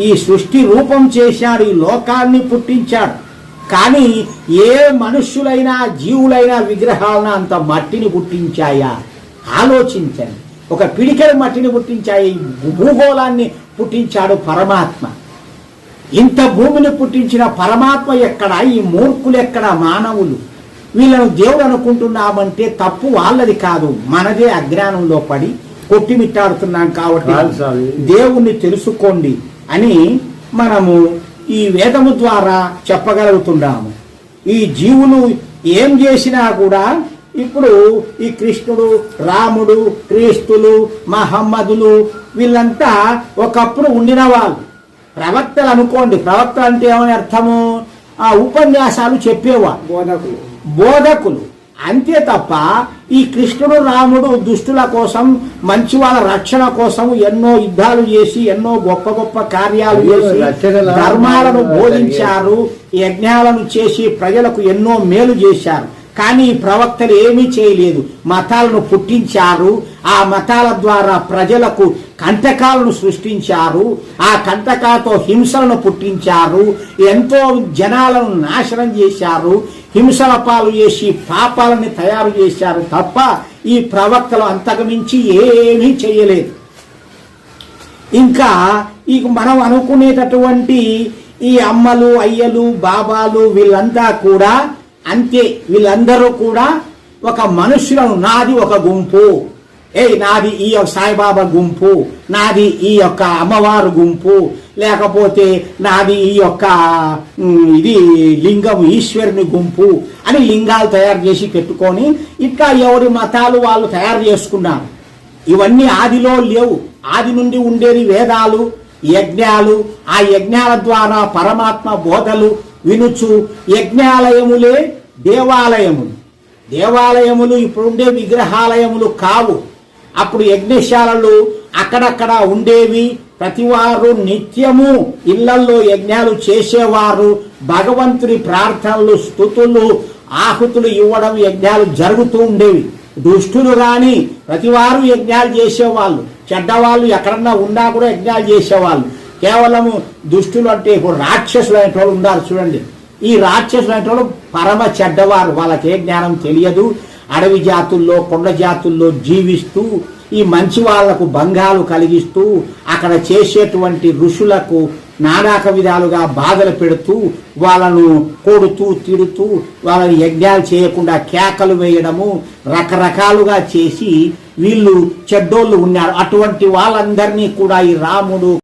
ఈ సృష్టి రూపం చేశాడు ఈ లోకాన్ని పుట్టించాడు. కానీ ఏ మనుష్యులైనా జీవులైనా విగ్రహాలను అంత మట్టిని పుట్టించాయా? ఆలోచించండి. ఒక పిడికెడు మట్టిని పుట్టించాయి? ఈ భూగోళాన్ని పుట్టించాడు పరమాత్మ. ఇంత భూమిని పుట్టించిన పరమాత్మ ఎక్కడ? ఈ మూర్ఖులు ఎక్కడ? మానవులు. వీళ్ళను దేవుడు అనుకుంటున్నామంటే తప్పు వాళ్ళది కాదు. మనదే అజ్ఞానంలో పడి కొట్టిమిట్టాడుతున్నాం కాబట్టి. దేవుణ్ణి తెలుసుకోండి. అని మనము ఈ వేదము ద్వారా చెప్పగలుగుతున్నాము ఈ జీవులు ఏం చేసినా కూడా ఇప్పుడు ఈ కృష్ణుడు రాముడు క్రీస్తులు మహమ్మదులు వీళ్ళంతా ఒకప్పుడు ఉండిన వాళ్ళు ప్రవక్తలు అనుకోండి ప్రవక్త అంటే ఏమని అర్థము? ఆ ఉపన్యాసాలు చెప్పేవాళ్ళు. బోధకులు. బోధకులు. అంతే తప్ప ఈ కృష్ణుడు రాముడు దుష్టుల కోసం మంచి వాళ్ళ రక్షణ కోసం ఎన్నో యుద్ధాలు చేసి ఎన్నో గొప్ప గొప్ప కార్యాలు చేసి ధర్మాలను బోధించారు యజ్ఞాలను చేసి ప్రజలకు ఎన్నో మేలు చేశారు. కానీ ఈ ప్రవక్తలు ఏమీ చేయలేదు. మతాలను పుట్టించారు. ఆ మతాల ద్వారా ప్రజలకు కంటకాలను సృష్టించారు ఆ కంటకాలతో హింసలను పుట్టించారు ఎంతో జనాలను నాశనం చేశారు హింసల పాలు చేసి పాపాలని తయారు చేశారు తప్ప ఈ ప్రవక్తలు అంతకుమించి ఏమీ చేయలేదు. ఇంకా ఈ మనం అనుకునేటటువంటి ఈ అమ్మలు అయ్యలు బాబాలు వీళ్ళంతా కూడా అంతే వీళ్ళందరూ కూడా ఒక మనుషులను నాది ఒక గుంపు. ఏ నాది ఈ యొక్క సాయిబాబా గుంపు నాది ఈ యొక్క అమ్మవారు గుంపు లేకపోతే నాది ఈ యొక్క ఇది లింగం ఈశ్వరుని గుంపు అని లింగాలు తయారు చేసి పెట్టుకొని ఇట్లా ఎవరి మతాలు వాళ్ళు తయారు చేసుకున్నారు. ఇవన్నీ ఆదిలో లేవు. ఆది నుండి ఉండేది వేదాలు యజ్ఞాలు. ఆ యజ్ఞాల ద్వారా పరమాత్మ బోధలు వినుచు యజ్ఞాలయములే దేవాలయములు. దేవాలయములు ఇప్పుడుండే విగ్రహాలయములు కావు. అప్పుడు యజ్ఞశాలలు అక్కడక్కడ ఉండేవి. ప్రతివారు నిత్యము ఇళ్ళల్లో యజ్ఞాలు చేసేవారు. భగవంతుని ప్రార్థనలు స్థుతులు ఆహుతులు ఇవ్వడం యజ్ఞాలు జరుగుతూ ఉండేవి. దుష్టులు కానీ ప్రతివారు యజ్ఞాలు చేసేవాళ్ళు. చెడ్డవాళ్ళు ఎక్కడన్నా ఉన్నా కూడా యజ్ఞాలు చేసేవాళ్ళు. కేవలము దుష్టులు అంటే ఇప్పుడు రాక్షసులు అనేటోళ్ళు ఉండాలి ఉన్నారు చూడండి. ఈ రాక్షసులు అనేటోళ్ళు పరమ చెడ్డవారు. వాళ్ళకి ఏ జ్ఞానం తెలియదు. అడవి జాతుల్లో కొండ జాతుల్లో జీవిస్తూ ఈ మంచి వాళ్ళకు భంగాలు కలిగిస్తూ అక్కడ చేసేటువంటి ఋషులకు నానాక విధాలుగా బాధలు పెడుతూ వాళ్ళను కొడుతూ తిడుతూ వాళ్ళని యజ్ఞాలు చేయకుండా కేకలు వేయడము రకరకాలుగా చేసి వీళ్ళు చెడ్డోళ్ళు ఉన్నారు. అటువంటి వాళ్ళందరినీ కూడా ఈ రాముడు